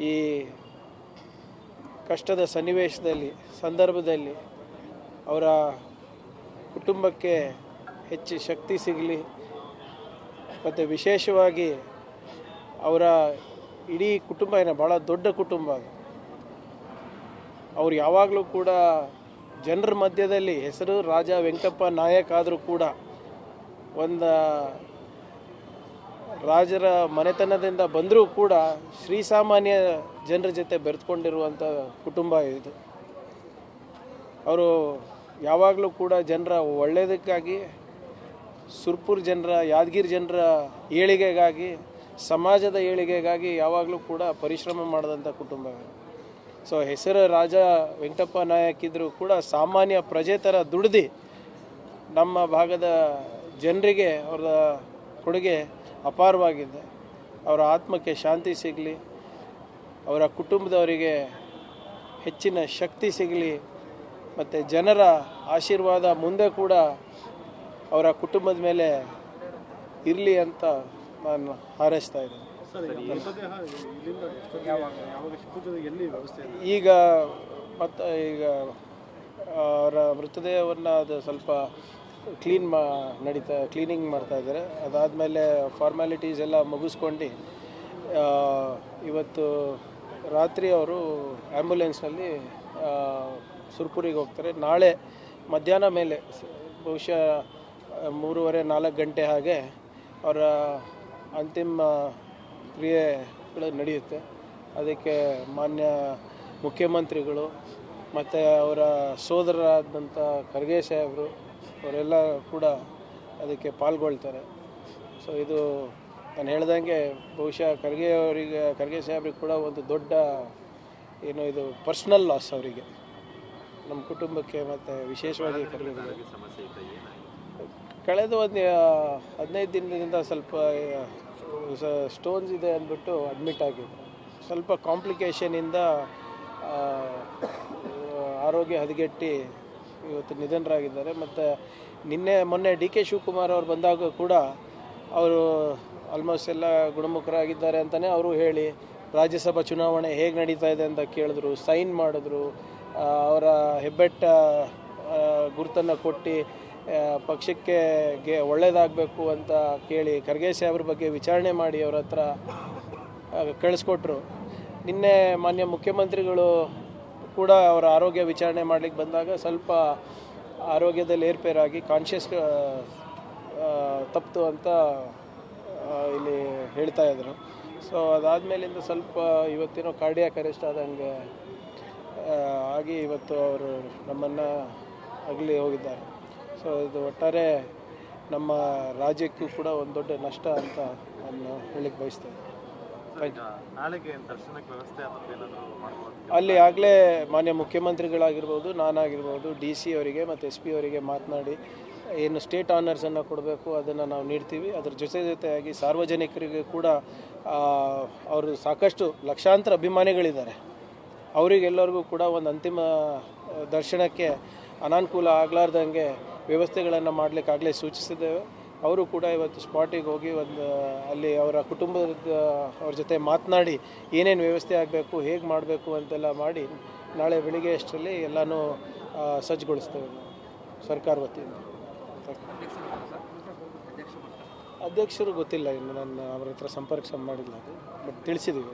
ಈ ಕಷ್ಟದ ಸನ್ನಿವೇಶದಲ್ಲಿ, ಸಂದರ್ಭದಲ್ಲಿ ಅವರ ಕುಟುಂಬಕ್ಕೆ ಹೆಚ್ಚು ಶಕ್ತಿ ಸಿಗಲಿ, ಮತ್ತು ವಿಶೇಷವಾಗಿ ಅವರ ಇಡೀ ಕುಟುಂಬ ಏನೋ ಭಾಳ ದೊಡ್ಡ ಕುಟುಂಬ ಅದು. ಅವ್ರು ಯಾವಾಗಲೂ ಕೂಡ ಜನರ ಮಧ್ಯದಲ್ಲಿ ಹೆಸರು ರಾಜ ವೆಂಕಪ್ಪ ನಾಯಕ್ ಆದರೂ ಕೂಡ ಒಂದು ರಾಜರ ಮನೆತನದಿಂದ ಬಂದರೂ ಕೂಡ ಶ್ರೀಸಾಮಾನ್ಯ ಜನರ ಜೊತೆ ಬೆರೆತ್ಕೊಂಡಿರುವಂಥ ಕುಟುಂಬ ಇದು ಅವರು ಯಾವಾಗಲೂ ಕೂಡ ಜನರ ಒಳ್ಳೆಯದಕ್ಕಾಗಿ ಸುರ್ಪುರ್ ಜನರ, ಯಾದಗಿರಿ ಜನರ ಏಳಿಗೆಗಾಗಿ, ಸಮಾಜದ ಏಳಿಗೆಗಾಗಿ ಯಾವಾಗಲೂ ಕೂಡ ಪರಿಶ್ರಮ ಮಾಡಿದಂಥ ಕುಟುಂಬ. ಸೊ ಹೆಸರು ರಾಜ ವೆಂಕಟಪ್ಪ ನಾಯಕ್ ಇದ್ದರೂ ಕೂಡ ಸಾಮಾನ್ಯ ಪ್ರಜೆ ಥರ ದುಡ್ದು ನಮ್ಮ ಭಾಗದ ಜನರಿಗೆ ಅವರ ಕೊಡುಗೆ ಅಪಾರವಾಗಿದೆ. ಅವರ ಆತ್ಮಕ್ಕೆ ಶಾಂತಿ ಸಿಗಲಿ. ಅವರ ಕುಟುಂಬದವರಿಗೆ ಹೆಚ್ಚಿನ ಶಕ್ತಿ ಸಿಗಲಿ. ಮತ್ತು ಜನರ ಆಶೀರ್ವಾದ ಮುಂದೆ ಕೂಡ ಅವರ ಕುಟುಂಬದ ಮೇಲೆ ಇರಲಿ ಅಂತ ನಾನು ಹಾರೈಸ್ತಾ ಇದ್ದೀನಿ. ಈಗ ಮತ್ತು ಈಗ ಅವರ ಮೃತದೇಹವನ್ನು ಅದು ಸ್ವಲ್ಪ ಕ್ಲೀನ್ ಮಾ, ನಡೀತಾ ಕ್ಲೀನಿಂಗ್ ಮಾಡ್ತಾ ಇದ್ದಾರೆ. ಅದಾದಮೇಲೆ ಫಾರ್ಮ್ಯಾಲಿಟೀಸ್ ಎಲ್ಲ ಮುಗಿಸ್ಕೊಂಡು ಇವತ್ತು ರಾತ್ರಿ ಅವರು ಆ್ಯಂಬುಲೆನ್ಸ್ನಲ್ಲಿ ಸುರ್ಪುರಿಗೆ ಹೋಗ್ತಾರೆ. ನಾಳೆ ಮಧ್ಯಾಹ್ನ ಮೇಲೆ, ಬಹುಶಃ, ಮೂರುವರೆ, ನಾಲ್ಕು ಗಂಟೆ ಹಾಗೆ ಅವರ ಅಂತಿಮ ಕ್ರಿಯೆಗಳು ನಡೆಯುತ್ತೆ. ಅದಕ್ಕೆ ಮಾನ್ಯ ಮುಖ್ಯಮಂತ್ರಿಗಳು ಮತ್ತು ಅವರ ಸೋದರರಾದಂಥ ಖರ್ಗೆ ಸಾಹೇಬರು ಅವರೆಲ್ಲ ಕೂಡ ಅದಕ್ಕೆ ಪಾಲ್ಗೊಳ್ತಾರೆ. ಸೊ ಇದು ನಾನು ಹೇಳ್ದಂಗೆ ಬಹುಶಃ ಖರ್ಗೆ ಅವರಿಗೆ ಖರ್ಗೆ ಸಾಹೇಬ್ರಿಗೆ ಕೂಡ ಒಂದು ದೊಡ್ಡ ಏನು ಇದು ಪರ್ಸ್ನಲ್ ಲಾಸ್ ಅವರಿಗೆ. ನಮ್ಮ ಕುಟುಂಬಕ್ಕೆ ಮತ್ತು ವಿಶೇಷವಾಗಿ ಖರ್ಗೆ ಕಳೆದ ಒಂದು ಹದಿನೈದು ದಿನದಿಂದ ಸ್ವಲ್ಪ ಸ್ಟೋನ್ಸ್ ಇದೆ ಅಂದ್ಬಿಟ್ಟು ಅಡ್ಮಿಟ್ ಆಗಿದ್ರು. ಸ್ವಲ್ಪ ಕಾಂಪ್ಲಿಕೇಶನಿಂದ ಆರೋಗ್ಯ ಹದಗೆಟ್ಟು ಇವತ್ತು ನಿಧನರಾಗಿದ್ದಾರೆ. ಮತ್ತು ನಿನ್ನೆ ಮೊನ್ನೆ ಡಿ ಕೆ ಶಿವಕುಮಾರ್ ಅವರು ಬಂದಾಗ ಕೂಡ ಅವರು ಆಲ್ಮೋಸ್ಟ್ ಎಲ್ಲ ಗುಣಮುಖರಾಗಿದ್ದಾರೆ ಅಂತಲೇ ಅವರು ಹೇಳಿ, ರಾಜ್ಯಸಭಾ ಚುನಾವಣೆ ಹೇಗೆ ನಡೀತಾ ಇದೆ ಅಂತ ಕೇಳಿದ್ರು ಸೈನ್ ಮಾಡಿದ್ರು ಅವರ ಹೆಬ್ಬೆಟ್ಟ ಗುರುತನ್ನು ಕೊಟ್ಟು ಪಕ್ಷಕ್ಕೆ ಗೆ ಒಳ್ಳೇದಾಗಬೇಕು ಅಂತ ಕೇಳಿ ಖರ್ಗೆ ಸಾಹೇಬ್ರ ಬಗ್ಗೆ ವಿಚಾರಣೆ ಮಾಡಿ ಅವ್ರ ಹತ್ರ ಕಳಿಸ್ಕೊಟ್ರು. ನಿನ್ನೆ ಮಾನ್ಯ ಮುಖ್ಯಮಂತ್ರಿಗಳು ಕೂಡ ಅವರ ಆರೋಗ್ಯ ವಿಚಾರಣೆ ಮಾಡ್ಲಿಕ್ಕೆ ಬಂದಾಗ ಸ್ವಲ್ಪ ಆರೋಗ್ಯದಲ್ಲಿ ಏರ್ಪೇರಾಗಿ ಕಾನ್ಷಿಯಸ್ ತಪ್ಪಿತು ಅಂತ ಇಲ್ಲಿ ಹೇಳ್ತಾ ಇದ್ರು. ಸೊ ಅದಾದಮೇಲಿಂದ ಸ್ವಲ್ಪ ಇವತ್ತೇನೋ ಕಾರ್ಡಿಯಾಕ್ ಅರೆಸ್ಟ್ ಆದಂಗೆ ಆಗಿ ಇವತ್ತು ಅವರು ನಮ್ಮನ್ನು ಅಗಲಿ ಹೋಗಿದ್ದಾರೆ. ಸೊ ಇದು ಒಟ್ಟಾರೆ ನಮ್ಮ ರಾಜ್ಯಕ್ಕೂ ಕೂಡ ಒಂದು ದೊಡ್ಡ ನಷ್ಟ ಅಂತ ನಾನು ಹೇಳಿಕ್ಕೆ ಬಯಸ್ತೇನೆ. ಅಲ್ಲಿ ಆಗಲೇ ಮಾನ್ಯ ಮುಖ್ಯಮಂತ್ರಿಗಳಾಗಿರ್ಬೋದು ನಾನಾಗಿರ್ಬೋದು ಡಿ ಸಿ ಅವರಿಗೆ ಮತ್ತು ಎಸ್ ಪಿ ಅವರಿಗೆ ಮಾತನಾಡಿ ಏನು ಸ್ಟೇಟ್ ಆನರ್ಸನ್ನು ಕೊಡಬೇಕು ಅದನ್ನು ನಾವು ನೀಡ್ತೀವಿ. ಅದರ ಜೊತೆ ಜೊತೆಯಾಗಿ ಸಾರ್ವಜನಿಕರಿಗೆ ಕೂಡ ಅವರು ಸಾಕಷ್ಟು ಲಕ್ಷಾಂತರ ಅಭಿಮಾನಿಗಳಿದ್ದಾರೆ. ಅವರಿಗೆಲ್ಲರಿಗೂ ಕೂಡ ಒಂದು ಅಂತಿಮ ದರ್ಶನಕ್ಕೆ ಅನಾನುಕೂಲ ಆಗಲಾರ್ದಂಗೆ ವ್ಯವಸ್ಥೆಗಳನ್ನು ಮಾಡಲಿಕ್ಕಾಗಲೇ ಸೂಚಿಸಿದ್ದೇವೆ. ಅವರು ಕೂಡ ಇವತ್ತು ಸ್ಪಾಟಿಗೆ ಹೋಗಿ ಒಂದು, ಅಲ್ಲಿ ಅವರ ಕುಟುಂಬದ, ಅವ್ರ ಜೊತೆ ಮಾತನಾಡಿ ಏನೇನು ವ್ಯವಸ್ಥೆ ಆಗಬೇಕು, ಹೇಗೆ ಮಾಡಬೇಕು ಅಂತೆಲ್ಲ ಮಾಡಿ ನಾಳೆ ಬೆಳಿಗ್ಗೆ ಅಷ್ಟರಲ್ಲಿ ಎಲ್ಲನೂ ಸಜ್ಜುಗೊಳಿಸ್ತೇವೆ ಸರ್ಕಾರ ವತಿಯಿಂದ. ಅಧ್ಯಕ್ಷರು ಗೊತ್ತಿಲ್ಲ ಇನ್ನು ನಾನು ಅವರ ಹತ್ರ ಸಂಪರ್ಕ ಮಾಡಿಲ್ಲ ಅದು ಬಟ್ ತಿಳಿಸಿದ್ದೀವಿ